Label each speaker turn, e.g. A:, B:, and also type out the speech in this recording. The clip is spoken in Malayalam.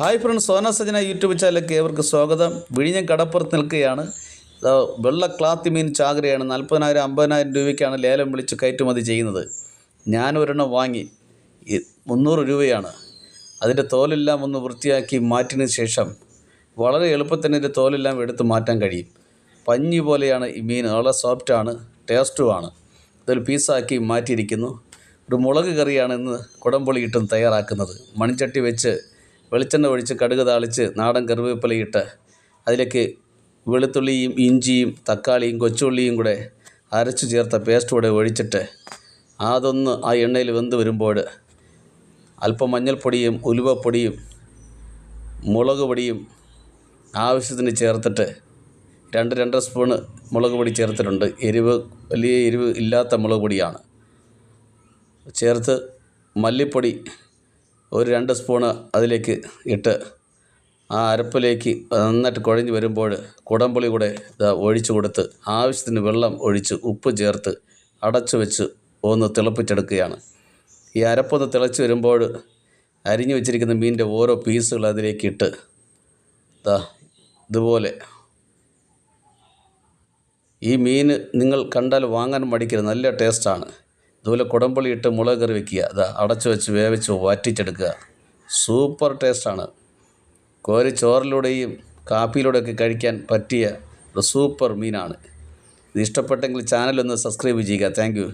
A: Hi friends Sona Sajana YouTube ചാനലിലേക്ക് ഏവർക്ക് സ്വാഗതം. വിഴിഞ്ഞം കടപ്പുറത്ത് നിൽക്കുകയാണ്. വെള്ള ക്ലാത്തി മീൻ ചാകരയാണ്. നാൽപ്പതിനായിരം അമ്പതിനായിരം രൂപയ്ക്കാണ് ലേലം വിളിച്ച് കയറ്റുമതി ചെയ്യുന്നത്. ഞാൻ ഒരെണ്ണം വാങ്ങി മുന്നൂറ് രൂപയാണ്. അതിന്റെ തോലെല്ലാം ഒന്ന് വൃത്തിയാക്കി മാറ്റിയതിന് ശേഷം വളരെ എളുപ്പത്തിന് ഇതിന്റെ തോലെല്ലാം എടുത്ത് മാറ്റാൻ കഴിയും. പഞ്ഞി പോലെയാണ് ഈ മീൻ. വളരെ സോഫ്റ്റാണ് ടേസ്റ്റുമാണ് ഇതൊരു പീസാക്കി മാറ്റിയിരിക്കുന്നു. ഒരു മുളക് കറിയാണ് ഇന്ന് കുടംപൊളിയിട്ടും തയ്യാറാക്കുന്നത്. മൺചട്ടി വെച്ച് വെളിച്ചെണ്ണ ഒഴിച്ച് കടുക് താളിച്ച് നാടൻ കറിവേപ്പിലയിട്ട് അതിലേക്ക് വെളുത്തുള്ളിയും ഇഞ്ചിയും തക്കാളിയും കൊച്ചുള്ളിയും കൂടെ അരച്ചു ചേർത്ത പേസ്റ്റ് കൂടെ ഒഴിച്ചിട്ട് അതൊന്ന് ആ എണ്ണയിൽ വെന്ത് വരുമ്പോൾ അല്പം മഞ്ഞൾപ്പൊടിയും ഉലുവപ്പൊടിയും മുളക് പൊടിയും ആവശ്യത്തിന് ചേർത്തിട്ട് രണ്ട് രണ്ടര സ്പൂണ് മുളക് പൊടി ചേർത്തിട്ടുണ്ട്. എരിവ് വലിയ എരിവ് ഇല്ലാത്ത മുളക് പൊടിയാണ്. ചേർത്ത് മല്ലിപ്പൊടി ഒരു രണ്ട് സ്പൂണ് അതിലേക്ക് ഇട്ട് ആ അരപ്പിലേക്ക് നന്നായിട്ട് കുഴഞ്ഞ് വരുമ്പോൾ കുടംപുളി കൂടെ ഇതാ ഒഴിച്ചു കൊടുത്ത് ആവശ്യത്തിന് വെള്ളം ഒഴിച്ച് ഉപ്പ് ചേർത്ത് അടച്ചു വെച്ച് ഒന്ന് തിളപ്പിച്ചെടുക്കുകയാണ്. ഈ അരപ്പൊന്ന് തിളച്ച് വരുമ്പോൾ അരിഞ്ഞു വെച്ചിരിക്കുന്ന മീനിന്റെ ഓരോ പീസുകൾ അതിലേക്ക് ഇട്ട് ദാ ഇതുപോലെ ഈ മീൻ നിങ്ങൾ കണ്ടാൽ വാങ്ങാൻ മടിക്കരുത്. നല്ല ടേസ്റ്റാണ്. ഇതുപോലെ കുടംപുളി ഇട്ട് മുളക് കറി വെക്കുക. അതാ അടച്ചു വെച്ച് വേവിച്ച് വറ്റിച്ചെടുക്കുക. സൂപ്പർ ടേസ്റ്റാണ്. കോരി ചോറിലൂടെയും കാപ്പിയിലൂടെയൊക്കെ കഴിക്കാൻ പറ്റിയ ഒരു സൂപ്പർ മീനാണ്. ഇത് ഇഷ്ടപ്പെട്ടെങ്കിൽ ചാനലൊന്ന് സബ്സ്ക്രൈബ് ചെയ്യുക. താങ്ക്